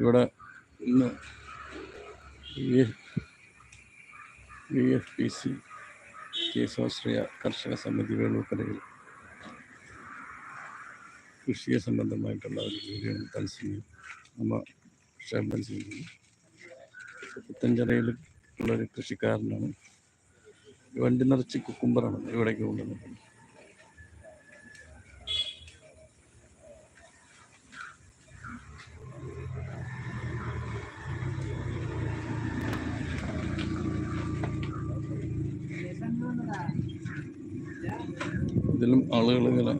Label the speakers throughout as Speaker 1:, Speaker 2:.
Speaker 1: ഇവിടെ ഇന്ന് V F P C കേശവാശ്രയ കർഷക സമിതി വേളൂക്കരയിൽ കൃഷിയെ സംബന്ധമായിട്ടുള്ള ഒരു ജോലിയാണ് തത്സമയം നമ്മ ക്ഷേമം സിംഗ് പുത്തഞ്ചിറയിൽ ഉള്ളൊരു കൃഷിക്കാരനാണ്. വണ്ടി നിറച്ച് കുക്കുംബറാണ് ഇവിടേക്ക് കൊണ്ടുവന്നത്. ഇതിലും ആളുകൾ ഇങ്ങനെ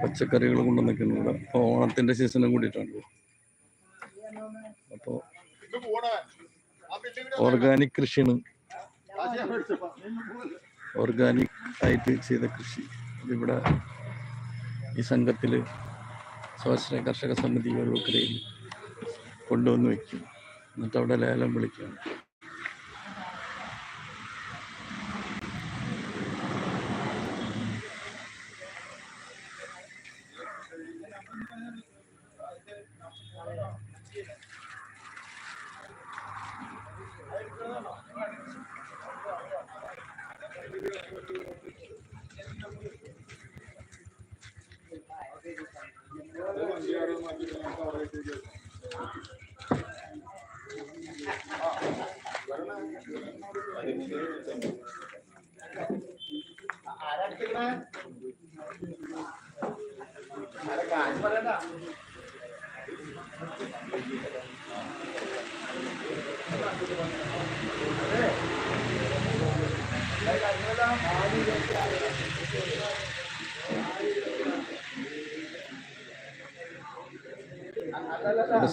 Speaker 1: പച്ചക്കറികൾ കൊണ്ട് നിൽക്കുന്നുണ്ട് അപ്പോൾ ഓണത്തിന്റെ സീസണും കൂടിയിട്ടാണ് അപ്പോൾ ഓർഗാനിക് കൃഷിയാണ്. ഓർഗാനിക് ആയിട്ട് ചെയ്ത കൃഷി. ഇവിടെ ഈ സംഘത്തിൽ സ്വാശ്രയ കർഷക സമിതി വെള്ളക്കരയിൽ കൊണ്ടുവന്ന് വയ്ക്കും എന്നിട്ട് അവിടെ ലേലം വിളിക്കുകയാണ്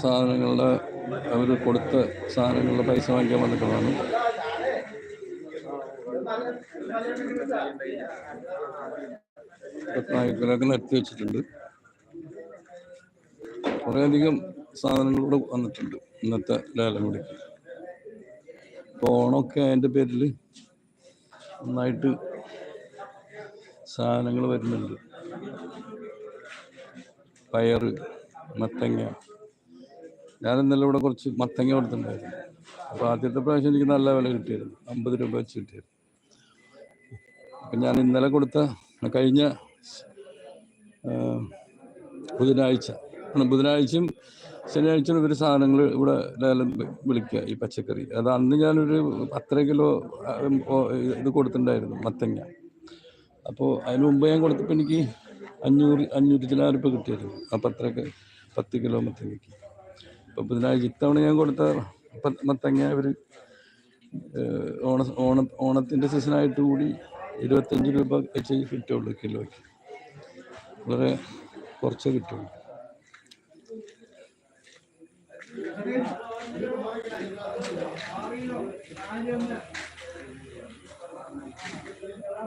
Speaker 1: സാധനങ്ങളുടെ അവർ കൊടുത്ത സാധനങ്ങളുടെ പൈസ വാങ്ങിക്കാൻ വന്നിട്ടുള്ളതാണ്. നായ്ക്കളൊക്കെ നിർത്തി വെച്ചിട്ടുണ്ട്. കുറേയധികം സാധനങ്ങളോട് വന്നിട്ടുണ്ട് ഇന്നത്തെ ലേലം കൂടി ഓണമൊക്കെ അതിന്റെ പേരിൽ നന്നായിട്ട് സാധനങ്ങൾ വരുന്നുണ്ട്. പയറ് മത്തങ്ങ. ഞാൻ ഇവിടെ കുറച്ച് മത്തങ്ങ കൊടുത്തിട്ടുണ്ടായിരുന്നു. അപ്പോൾ ആദ്യത്തെ പ്രാവശ്യം എനിക്ക് നല്ല വില കിട്ടിയിരുന്നു. അമ്പത് രൂപ വെച്ച് കിട്ടിയിരുന്നു. അപ്പം ഞാൻ ഇന്നലെ കൊടുത്ത കഴിഞ്ഞ ബുധനാഴ്ച ബുധനാഴ്ചയും ശനിയാഴ്ച ഇവർ സാധനങ്ങൾ ഇവിടെ ലേലം വിളിക്കുക ഈ പച്ചക്കറി. അത് അന്ന് ഞാനൊരു പത്തര കിലോ ഇത് കൊടുത്തിട്ടുണ്ടായിരുന്നു മത്തങ്ങ. അപ്പോൾ അതിന് മുമ്പ് ഞാൻ കൊടുത്തപ്പോൾ എനിക്ക് അഞ്ഞൂറ് അഞ്ഞൂറ്റി ചില രൂപ കിട്ടിയായിരുന്നു. ആ പത്രക്ക് പത്ത് കിലോ മത്തങ്ങയ്ക്ക്. അപ്പോൾ ബുധനാഴ്ച ഇത്തവണ ഞാൻ കൊടുത്ത മത്തങ്ങ അവർ ഓണ ഓണ ഓണത്തിന്റെ സീസണായിട്ട് കൂടി ഇരുപത്തഞ്ച് രൂപ വെച്ച് കിട്ടുള്ളൂ കിലോയ്ക്ക്. വളരെ കുറച്ച് കിട്ടുള്ളൂ. ഇത്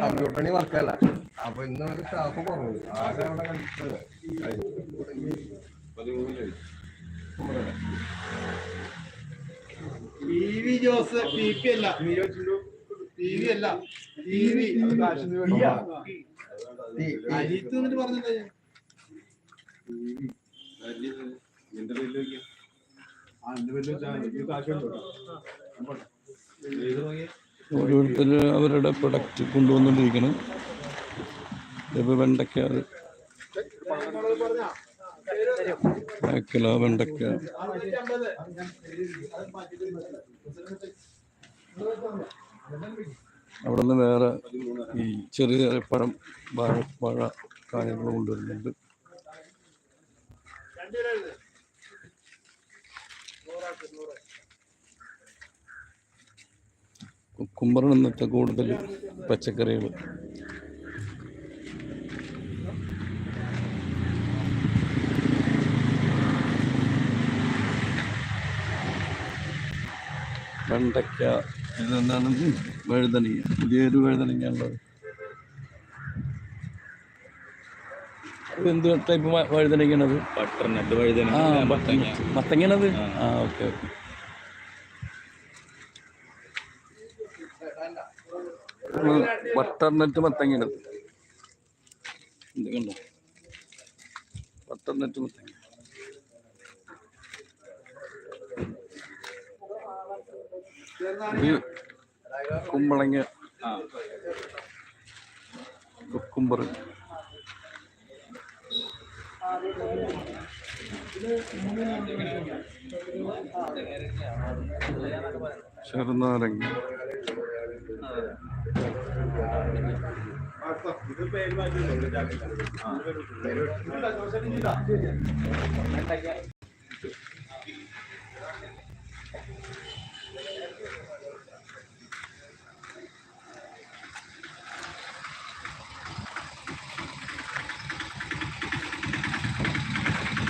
Speaker 2: കമ്പ്യൂട്ടർ പണി വർക്കല്ല അപ്പൊ ഇന്ന് ഒരു സ്റ്റാഫ് കുറവ്. ആകെ അവിടെ കളിച്ചത്
Speaker 3: P V Jose P P. അല്ല വി അല്ല ടി വി അജിത്ത് എന്നിട്ട് പറഞ്ഞില്ലേ
Speaker 1: ഓരോരുത്തർ അവരുടെ പ്രൊഡക്റ്റ് കൊണ്ടുവന്നുകൊണ്ടിരിക്കണം ഇപ്പോൾ വെണ്ടയ്ക്ക കിലോ വെണ്ടയ്ക്ക. അവിടെ നിന്ന് വേറെ ഈ ചെറിയ ചെറിയ പഴം വാഴ വാഴ കാര്യങ്ങൾ കൊണ്ടുവരുന്നുണ്ട്. കുമ്പറൻ എന്നിട്ട് കൂടുതൽ പച്ചക്കറികൾ. വെണ്ടയ്ക്ക ഇതെന്താണ് വഴുതനങ്ങ പുതിയൊരു വഴുതനങ്ങ ഉള്ളത് എന്ത് ടൈപ്പ്
Speaker 4: വഴുതനങ്ങണത് ബട്ടർ
Speaker 1: ആ ഓക്കെ ഓക്കെ. ബട്ടർനെറ്റ് മത്തങ്ങയാണത് എന്തൊക്കെയുണ്ടോ കണ്ടോ? ബട്ടർനെറ്റ് മത്തങ്ങ. കുമ്പളങ്ങ. കുക്കുംബർ ചെറുനാരങ്ങ.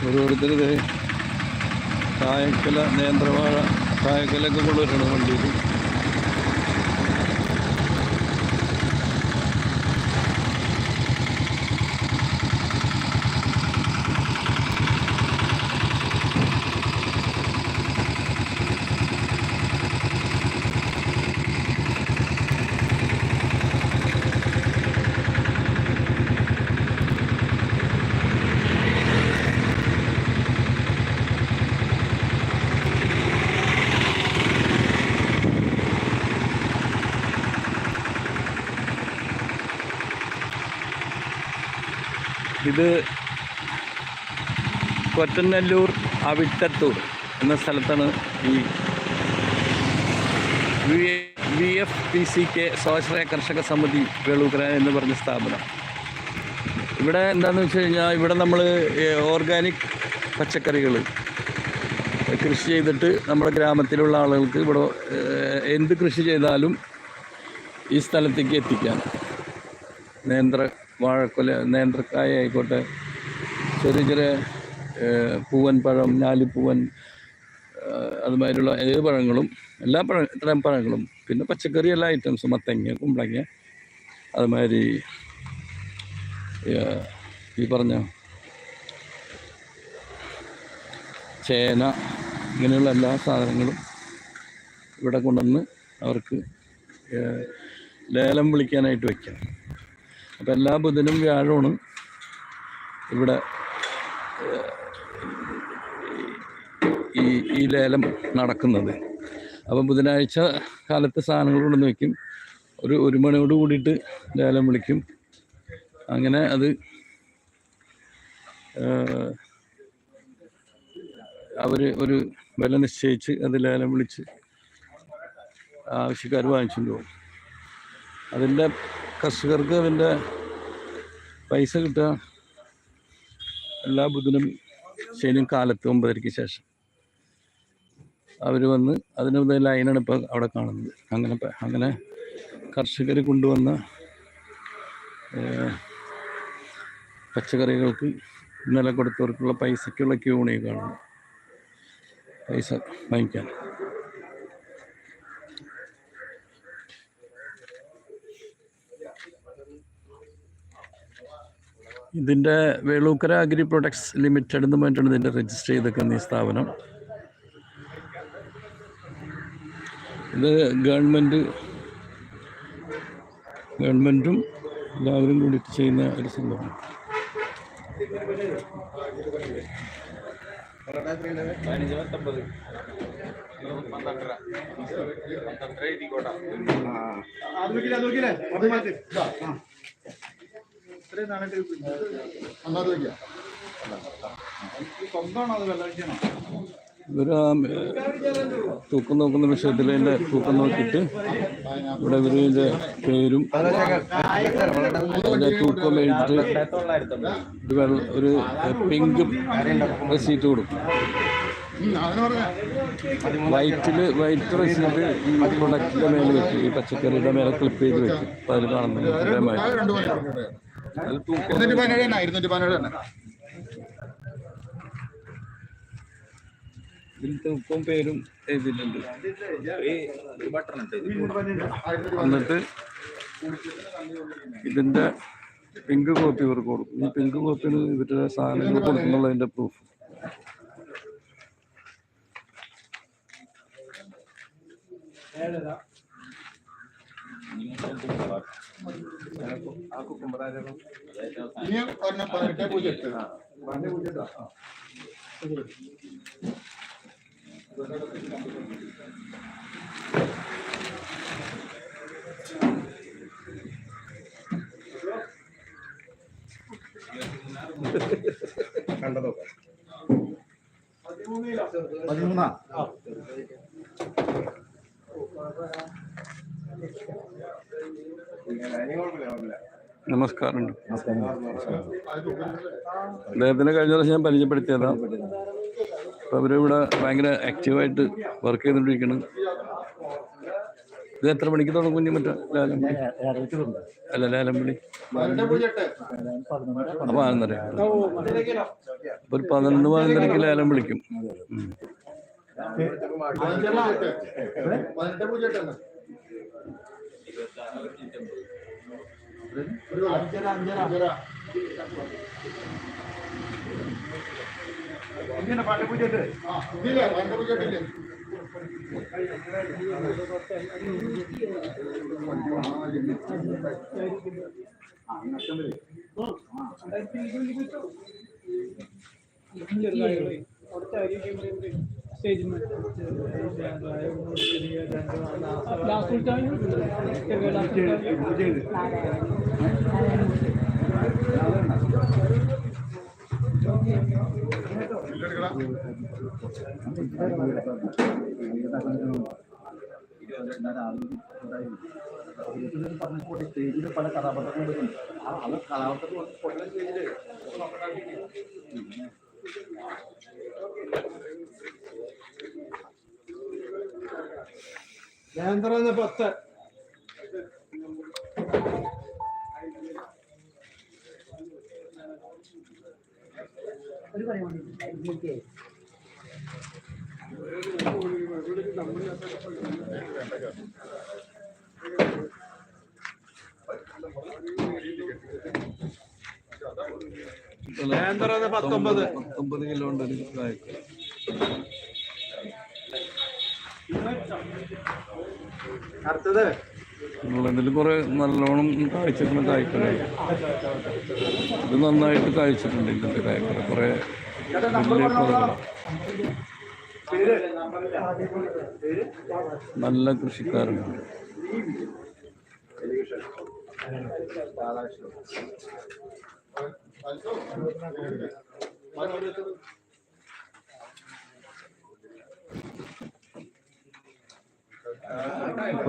Speaker 1: ഓരോരുത്തർ കായക്കല നേന്ത്രവാഴ കായക്കലൊക്കെ കൊണ്ടുവരണം വണ്ടിയിൽ. ഇത് കൊറ്റനല്ലൂർ അവിട്ടത്തൂർ എന്ന സ്ഥലത്താണ് ഈ V F P C K സ്വാശ്രയ കർഷക സമിതി വേളൂക്കര എന്ന് പറഞ്ഞ സ്ഥാപനം. ഇവിടെ എന്താണെന്ന് വെച്ച് കഴിഞ്ഞാൽ ഇവിടെ നമ്മൾ ഓർഗാനിക് പച്ചക്കറികൾ കൃഷി ചെയ്തിട്ട് നമ്മുടെ ഗ്രാമത്തിലുള്ള ആളുകൾക്ക് ഇവിടെ എന്ത് കൃഷി ചെയ്താലും ഈ സ്ഥലത്തേക്ക് എത്തിക്കാം നേന്ത്ര വാഴക്കൊല നേന്ത്രക്കായ ആയിക്കോട്ടെ ചെറിയ ചെറിയ പൂവൻ പഴം ഞാലിപ്പൂവൻ അതുമാതിരിയുള്ള ഏത് പഴങ്ങളും എല്ലാ പഴ ഇത്തരം പഴങ്ങളും പിന്നെ പച്ചക്കറി എല്ലാ ഐറ്റംസും മത്തങ്ങ കുമ്പളങ്ങ അതുമാതിരി ഈ പറഞ്ഞ ചേന ഇങ്ങനെയുള്ള എല്ലാ സാധനങ്ങളും ഇവിടെ കൊണ്ടുവന്ന് അവർക്ക് ലേലം വിളിക്കാനായിട്ട് വയ്ക്കാം അപ്പം എല്ലാ ബുധനും വ്യാഴമാണ്. ഇവിടെ ഈ ഈ ലേലം നടക്കുന്നത്. അപ്പം ബുധനാഴ്ച കാലത്ത് സാധനങ്ങൾ കൊണ്ടുവന്ന് വയ്ക്കും ഒരു ഒരു മണിയോട് കൂടിയിട്ട് ലേലം വിളിക്കും. അങ്ങനെ അത് അവർ ഒരു വില നിശ്ചയിച്ച് അത് ലേലം വിളിച്ച് ആവശ്യക്കാർ വാങ്ങിച്ചുകൊണ്ട് പോകും. അതിന്റെ കർഷകർക്ക് അതിന്റെ പൈസ കിട്ടുക എല്ലാ ബുധനും ശനിയും കാലത്ത് ഒമ്പതരയ്ക്ക് ശേഷം. അവർ വന്ന് അതിന് മുതൽ ലൈനാണ് ഇപ്പോൾ അവിടെ കാണുന്നത്. അങ്ങനെ അങ്ങനെ കർഷകർ കൊണ്ടുവന്ന പച്ചക്കറികൾക്ക് ഇന്നലെ കൊടുത്തവർക്കുള്ള പൈസയ്ക്കുള്ള ക്യൂണി കാണുന്നു പൈസ വാങ്ങിക്കാൻ. ഇതിന്റെ വേളൂക്കര അഗ്രി പ്രൊഡക്ട്സ് ലിമിറ്റഡ് എന്ന് പറഞ്ഞിട്ടാണ് ഇതിന്റെ രജിസ്റ്റർ ചെയ്തേക്കുന്ന ഈ സ്ഥാപനം. ഇത് ഗവൺമെന്റ് ഗവൺമെന്റും എല്ലാവരും കൂടി ചെയ്യുന്ന ഒരു സംഭവം
Speaker 4: പതിനഞ്ച് പത്തൊമ്പത് പന്ത്രണ്ടര പന്ത്രണ്ടര
Speaker 3: ഇത്രയും സ്വന്തമാണോ അത്
Speaker 1: ഇവർ ആ തൂക്കം നോക്കുന്ന വിഷയത്തിൽ എന്റെ തൂക്കം നോക്കിയിട്ട് ഇവിടെ ഇവർ ഇതിന്റെ പേരും അതിന്റെ തൂക്കം എഴുതിയിട്ട് ഒരു പിങ്ക് റെസീറ്റ് കൊടുക്കും.
Speaker 3: വൈറ്റിൽ പറഞ്ഞ
Speaker 1: വൈറ്റിൽ വൈറ്റ് റെസീറ്റ് ഈ പ്രൊഡക്റ്റിന്റെ മേലെ വെക്കും ഈ പച്ചക്കറിയുടെ മേലെ ക്ലിപ്പ് ചെയ്ത് വെക്കും അപ്പോൾ അതിൽ കാണുന്നത് ഉപ്പും പേരും എഴുതിയിട്ടുണ്ട് എന്നിട്ട് ഇതിന്റെ പിങ്ക് കോപ്പി ഇവർക്ക് കൊടുക്കും. ഈ പിങ്ക് കോപ്പിന് ഇവരുടെ സാധനങ്ങൾ കൊടുക്കുന്നുള്ളതിന്റെ പ്രൂഫ്
Speaker 3: ഇനി ഒരെണ്ണം പതിനെട്ട് പൂജ്യം എട്ട്
Speaker 2: കണ്ടതോ
Speaker 3: പതിമൂന്നാ
Speaker 2: ഇനി കുഴപ്പമില്ല കുഴപ്പമില്ല
Speaker 1: നമസ്കാരമുണ്ട്. അദ്ദേഹത്തിനെ കഴിഞ്ഞ പ്രാവശ്യം ഞാൻ പരിചയപ്പെടുത്തിയതാ. അപ്പൊ അവരിവിടെ ഭയങ്കര ആക്റ്റീവായിട്ട് വർക്ക് ചെയ്തോണ്ടിരിക്കണ് ഇത് എത്ര മണിക്ക് തുടങ്ങും ഇനി മറ്റേ? അല്ല ലേലം? വിളി
Speaker 3: പതിനെട്ട് പൂജ്യം എട്ട്
Speaker 1: അപ്പൊ പതിനൊന്നര അപ്പൊ ഒരു പതിനൊന്ന് പതിനൊന്നരക്ക് ലേലം വിളിക്കും.
Speaker 3: പതിനെട്ട് പൂജ്യം അഞ്ചര അഞ്ചര അഞ്ചര ഇങ്ങനെ പണ്ട് പൂജ്യം എട്ട് ആ പല കഥാപാത്രങ്ങളും പൂജ്യം എട്ടില്ലേ ലേന്ദ്ര പത്ത് ലേന്ദ്ര പത്തൊമ്പത്.
Speaker 1: പത്തൊമ്പത് കിലോ ഉണ്ട് ഇതിൽ കുറെ നല്ലോണം കായ്ച്ചിട്ടുള്ള കായ്ക്കലായി ഇത് നന്നായിട്ട് കായ്ച്ചിട്ടുണ്ട് ഇന്നത്തെ കായ്ക്കല. കുറെ വലിയ. നല്ല കൃഷിക്കാരുണ്ട്.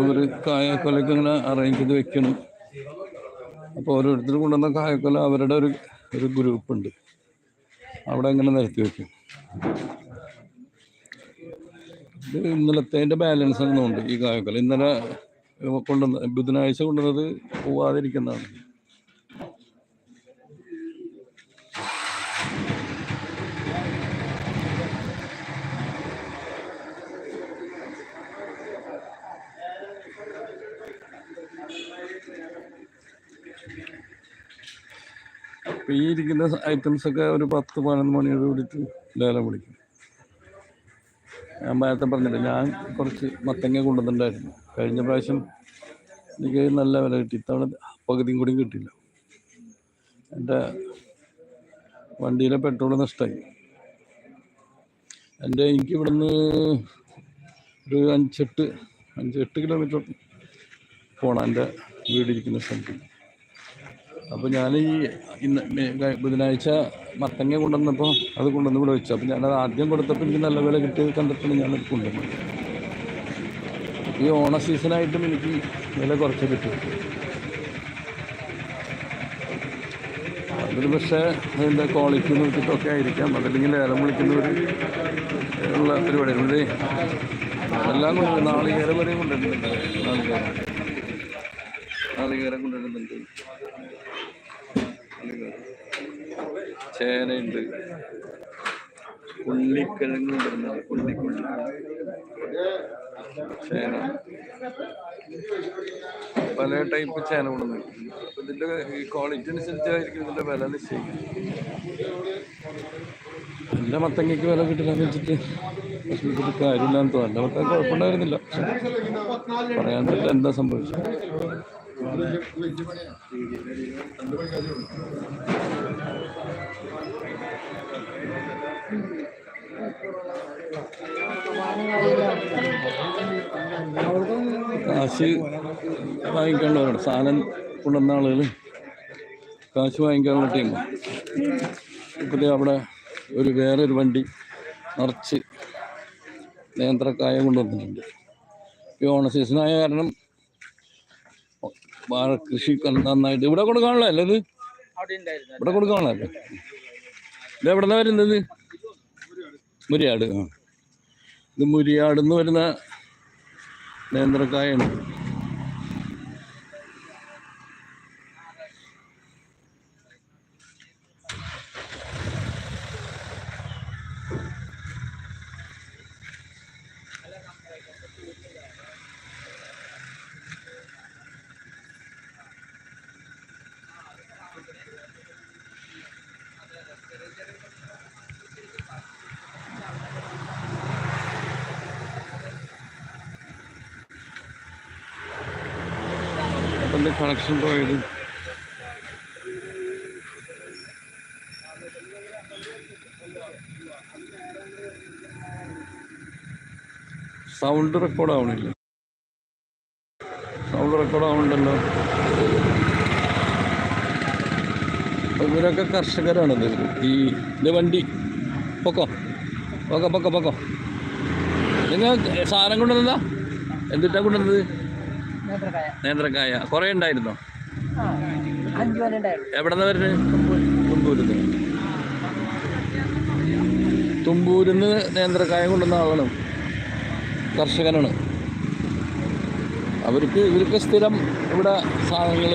Speaker 1: ഒരു കായക്കൊലക്ക് ഇങ്ങനെ അറേഞ്ച് ചെയ്ത് വെക്കണം. അപ്പോൾ ഓരോരുത്തർ കൊണ്ടുവന്ന കായക്കൊല അവരുടെ ഒരു ഒരു ഗ്രൂപ്പ് ഉണ്ട്. അവിടെ ഇങ്ങനെ നിരത്തി വെക്കും. ഇത് ഇന്നലത്തെ ബാലൻസ് ഒന്നുമുണ്ട് ഈ കായക്കൊല. ഇന്നലെ കൊണ്ടുവന്ന ബുധനാഴ്ച കൊണ്ടുവന്നത് പോവാതിരിക്കുന്നതാണ്. ഈ ഇരിക്കുന്ന ഐറ്റംസ് ഒക്കെ ഒരു പത്ത് പതിനൊന്ന് മണിയോട് കൂടിയിട്ട് ലേലം വിളിക്കും. ഞാൻ നേരത്തെ പറഞ്ഞില്ല ഞാൻ കുറച്ച് മത്തങ്ങ കൊണ്ടുവന്നിട്ടുണ്ടായിരുന്നു. കഴിഞ്ഞ പ്രാവശ്യം എനിക്ക് നല്ല വില കിട്ടി. ഇത്തവണ പകുതിയും കൂടി കിട്ടിയില്ല. എന്റെ വണ്ടിയിലെ പെട്രോൾ നഷ്ടമായി. എന്റെ എനിക്ക് ഇവിടുന്ന് ഒരു അഞ്ചെട്ട് അഞ്ചെട്ട് കിലോമീറ്റർ പോകണം എന്റെ വീടിരിക്കുന്ന സ്ഥലത്ത്. അപ്പോൾ ഞാൻ ഈ ഇന്ന് ബുധനാഴ്ച മത്തങ്ങ കൊണ്ടുവന്നപ്പോൾ അത് കൊണ്ടുവന്ന് ഇവിടെ വെച്ചു. അപ്പോൾ ഞാനത് ആദ്യം കൊടുത്തപ്പോൾ എനിക്ക് നല്ല വില കിട്ടിയത് കണ്ടിട്ടാണ് ഞാനത് കൊണ്ടുവന്നത്. ഈ ഓണ സീസണായിട്ടും എനിക്ക് വില കുറച്ച് കിട്ടി. അതിൽ പക്ഷേ അതിന്റെ ക്വാളിറ്റി നോക്കിയിട്ടൊക്കെ ആയിരിക്കാം. അതല്ലെങ്കിൽ ഏലം വിളിക്കുന്നവർ ഉള്ള പരിപാടി ഇതേ എല്ലാം കൊണ്ടുവരും നാളികേരം വരെയും കൊണ്ടുവരുന്നുണ്ട്. നാളികേരം കൊണ്ടുവരുന്നുണ്ട്. ചേനയുണ്ട്. ഉള്ളിക്കിഴങ്ങ് വരുന്നത് ഉള്ളിക്കുള്ളി ചേന. പല ടൈപ്പ് ചേന കൊണ്ടുവന്നു ഇതിന്റെ ഈ ക്വാളിറ്റി അനുസരിച്ചായിരിക്കും ഇതിന്റെ വില നിശ്ചയിക്കുന്നത്. നല്ല മത്തങ്ങയ്ക്ക് വില കിട്ടില്ലെന്ന് വെച്ചിട്ട് വിഷമിച്ചിട്ട് കാര്യമില്ലാന്ന് തോന്നുന്നു. നല്ല മത്തങ്ങ കുഴപ്പമുണ്ടായിരുന്നില്ല. പറയാൻ പറ്റില്ല എന്താ സംഭവിച്ചത്. കാശ് വാങ്ങിക്കാനുള്ളവരാണ് സാധനം കൊണ്ടുവന്ന ആളുകൾ കാശ് വാങ്ങിക്കാനുള്ള ടീം. ഇപ്പോഴത്തെ അവിടെ ഒരു വേറൊരു വണ്ടി നിറച്ച് നേന്ത്രക്കായ കൊണ്ടുവന്നിട്ടുണ്ട്. ഈ ഓണ സീസണായ കാരണം വാഴ കൃഷി നന്നായിട്ട് ഇവിടെ കൊടുക്കാനുള്ള അല്ലേ ഇത് ഇവിടെ കൊടുക്കാനുള്ള അല്ലേ ഇത് എവിടെ നിന്നാണ് വരുന്നത്? മുരിയാട്. ഇത് മുരിയാട് നിന്ന് വരുന്ന നേന്ത്രക്കായാണ്. അപ്പം കണക്ഷൻ പോയത്. സൗണ്ട് റെക്കോർഡ് ആവണില്ല. സൗണ്ട് റെക്കോർഡ് ആവണ്ടല്ലോ. ഇവരൊക്കെ കർഷകരാണ് ഈ ഇത് വണ്ടി. പൊക്കോ. പൊക്കോ പൊക്കോ പൊക്കോ. നിങ്ങൾ സാധനം കൊണ്ടുവന്നതാ? എന്തിട്ടാ കൊണ്ടുവന്നത്? നേന്ത്രക്കായ കുറേ ഉണ്ടായിരുന്നോ? എവിടെ നിന്ന് വരുന്നത്? തുമ്പൂരിന്ന്. തുമ്പൂരിന്ന് നേന്ത്രക്കായ കൊണ്ടുവന്ന ആളാണ്. കർഷകനാണ്. അവർക്ക് ഇവർക്ക് സ്ഥിരം ഇവിടെ സാധനങ്ങൾ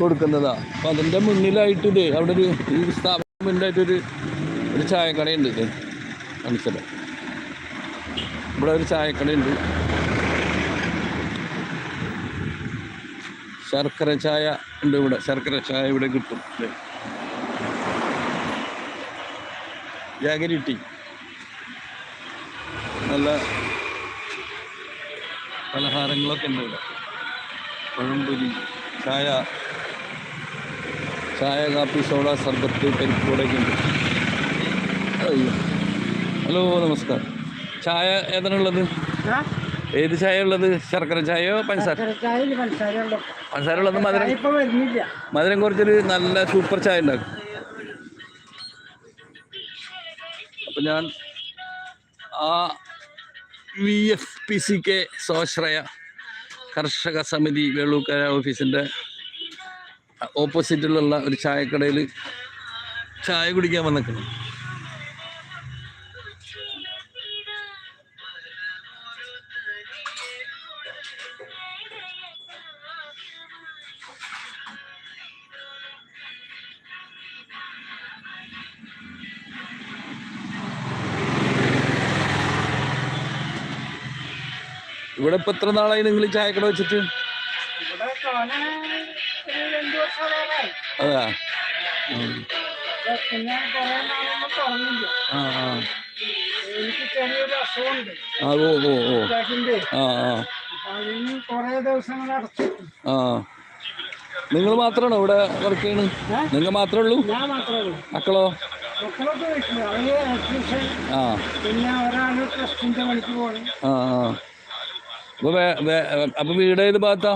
Speaker 1: കൊടുക്കുന്നതാ. അപ്പം അതിന്റെ മുന്നിലായിട്ട് ഇത് അവിടെ ഒരു ഈ സ്ഥാപനം മുന്നിലായിട്ടൊരു ഒരു ചായക്കടയുണ്ട് മനസ്സിലായി? ഇവിടെ ഒരു ചായക്കടയുണ്ട്. ശർക്കര ചായ ഉണ്ട് ഇവിടെ. ശർക്കര ചായ ഇവിടെ കിട്ടും. Jaggery tea. നല്ല പലഹാരങ്ങളൊക്കെ ഉണ്ട് ഇവിടെ. പഴംപൊരി ചായ ചായ കാപ്പി സോഡ സർബത്ത് പരിപ്പോടൊക്കെ ഉണ്ട്. ഹലോ നമസ്കാരം. ചായ ഏതാണുള്ളത് ഏത് ചായ ഉള്ളത്? ശർക്കര ചായയോ പഞ്ചസാര?
Speaker 5: ചായയിൽ പഞ്ചസാര ഉള്ളു
Speaker 1: പഞ്ചസാര ഉള്ളത് മധുരം മധുരം കുറച്ചൊരു നല്ല സൂപ്പർ ചായ ഉണ്ടാക്കും. അപ്പം ഞാൻ ആ V F P C K സ്വാശ്രയ കർഷക സമിതി വേളൂക്കര ഓഫീസിന്റെ ഓപ്പോസിറ്റിലുള്ള ഒരു ചായക്കടയിൽ ചായ കുടിക്കാൻ വന്നിക്കണം ഇവിടെ ഇപ്പൊ എത്ര നാളായി നിങ്ങൾ ചായക്കട വെച്ചിട്ട്? അതാ. ആ ആ. ഓ ഓ ഓ. ആ ആ. നിങ്ങൾ മാത്രമാണോ ഇവിടെ വർക്ക് ചെയ്യണത് നിങ്ങൾ മാത്രമേ ഉള്ളൂ? മക്കളോ? ആ.
Speaker 5: പിന്നെ ഒരാൾ ട്രസ്റ്റിന്റെ പണിക്ക് പോകണം
Speaker 1: ആ ആ. അപ്പോൾ വീട് ഏത് ഭാഗത്താ?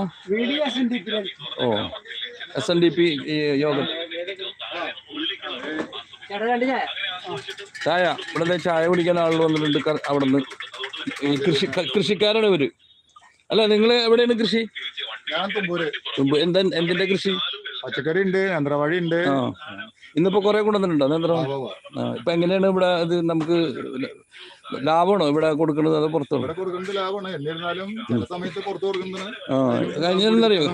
Speaker 1: ഓ എസ് എൻ ഡി പി യോഗം.
Speaker 5: ചായ.
Speaker 1: ഇവിടെ ചായ കുടിക്കാൻ ആളുകൾ വന്നിട്ടുണ്ട് അവിടെ നിന്ന് കൃഷി കൃഷിക്കാരാണ് ഇവർ. അല്ല നിങ്ങൾ എവിടെയാണ് കൃഷി?
Speaker 3: ഞാൻ തുമ്പൂര്.
Speaker 1: മുമ്പ് എന്താ എന്തിന്റെ കൃഷി?
Speaker 3: പച്ചക്കറി ഉണ്ട് യന്ത്രവാഴി ഉണ്ട്.
Speaker 1: ഇന്നിപ്പോ കുറെ കൊണ്ടുവന്നിട്ടുണ്ടോ നേന്ത്രം ആ ഇപ്പൊ എങ്ങനെയാണ് ഇവിടെ ഇത് നമുക്ക് ലാഭമാണോ ഇവിടെ കൊടുക്കുന്നത് അത് പുറത്തു കഴിഞ്ഞറിയോ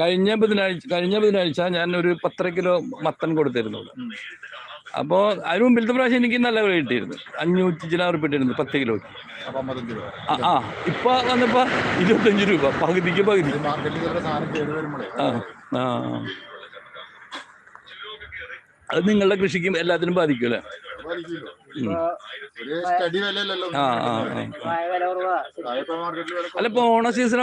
Speaker 1: കഴിഞ്ഞ ബുധനാഴ്ച കഴിഞ്ഞ ബുധനാഴ്ച ഞാൻ ഒരു പത്തര കിലോ മത്തൻ കൊടുത്തിരുന്നു. അപ്പോ അപ്പോൾ അതിന് മുമ്പിലത്തെ പ്രാവശ്യം എനിക്ക് നല്ല വില കിട്ടിയിരുന്നു. അഞ്ഞൂറ്റി ചില ഉറുപ്പ് ഇട്ടിരുന്നു പത്ത് കിലോയ്ക്ക്.
Speaker 6: രൂപ.
Speaker 1: ആ ഇപ്പൊ വന്നപ്പോ ഇരുപത്തഞ്ച് രൂപ പകുതിക്ക് പകുതി. ആ ആ. അത് നിങ്ങളുടെ കൃഷിക്കും എല്ലാത്തിനും ബാധിക്കൂലേ അല്ല ഇപ്പൊ ഓണ സീസൺ